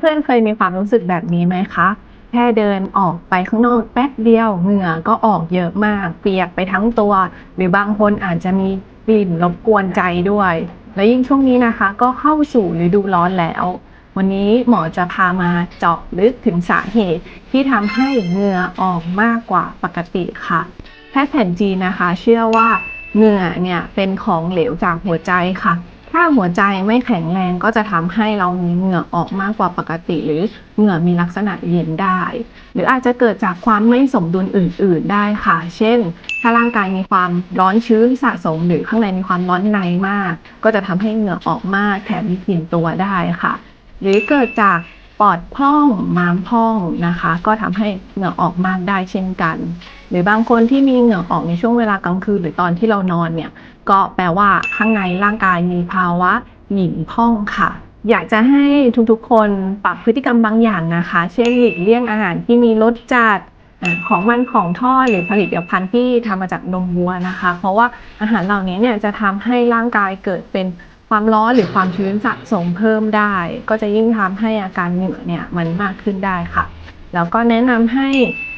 เพื่อนๆเคยมีความรู้สึกแบบนี้ไหมคะ แค่เดินออกไปข้างนอกแป๊บเดียวเหงื่อก็ออกเยอะมาก เปียกไปทั้งตัว หรือบางคนอาจจะมีกลิ่นรบกวนใจด้วย และยิ่งช่วงนี้นะคะ ก็เข้าสู่ฤดูร้อนแล้ว วันนี้หมอจะพามาเจาะลึกถึงสาเหตุที่ทำให้เหงื่อออกมากกว่าปกติค่ะ แพทย์แผนจีนนะคะ เชื่อว่าเหงื่อเนี่ยเป็นของเหลวจากหัวใจค่ะ ถ้าหัวใจไม่แข็งแรงก็จะทำให้เรามีเหงื่อออกมากกว่าปกติ หรือเหงื่อมีลักษณะเย็นได้ หรืออาจจะเกิดจากความไม่สมดุลอื่น ๆ ได้ค่ะ เช่น ถ้าร่างกายมีความร้อนชื้นสะสม หรือข้างในมีความร้อนในมาก ก็จะทำให้เหงื่อออกมากแถมมีกลิ่นตัวได้ค่ะ หรือเกิดจาก ปอดพองม้ามพองนะคะ ก็ทำให้เหงื่อออกมากได้เช่นกัน หรือบางคนที่มีเหงื่อออกในช่วงเวลากลางคืนหรือตอนที่เรานอนเนี่ย ก็แปลว่าข้างในร่างกายมีภาวะหญิงพองค่ะ อยากจะให้ทุกๆคนปรับพฤติกรรมบางอย่างนะคะ เช่นหลีกเลี่ยงอาหารที่มีรสจัดของมันของทอดหรือผลิตภัณฑ์ที่ทำมาจากนมวัวนะคะ เพราะว่าอาหารเหล่านี้เนี่ยจะทำให้ร่างกายเกิดเป็น ความร้อนหรือความชื้นสะสมเพิ่มได้ ก็จะยิ่งทำให้อาการเหงื่อเนี่ยมันมากขึ้นได้ค่ะ แล้วก็แนะนำให้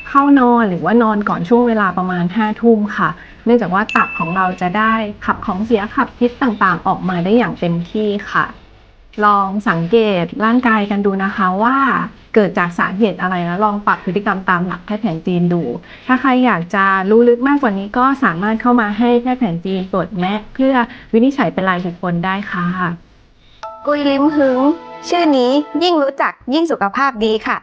เข้านอนหรือว่านอนก่อนช่วงเวลาประมาณ5้าทุ่มค่ะ เนื่องจากว่าตับของเราจะได้ขับของเสียขับพิษต่างๆ ออกมาได้อย่างเต็มที่ค่ะ ลองสังเกตร่างกายกันดูนะคะว่า เกิดจากสาเหตุอะไรแล้วลองปรับพฤติกรรมตามหลักแพทย์แผนจีนดู ถ้าใครอยากจะรู้ลึกมากกว่านี้ก็สามารถเข้ามาให้แพทย์แผนจีนตรวจแมะเพื่อวินิจฉัยเป็นรายบุคคลได้ค่ะ กุยลิมหึง ชื่อนี้ยิ่งรู้จักยิ่งสุขภาพดีค่ะ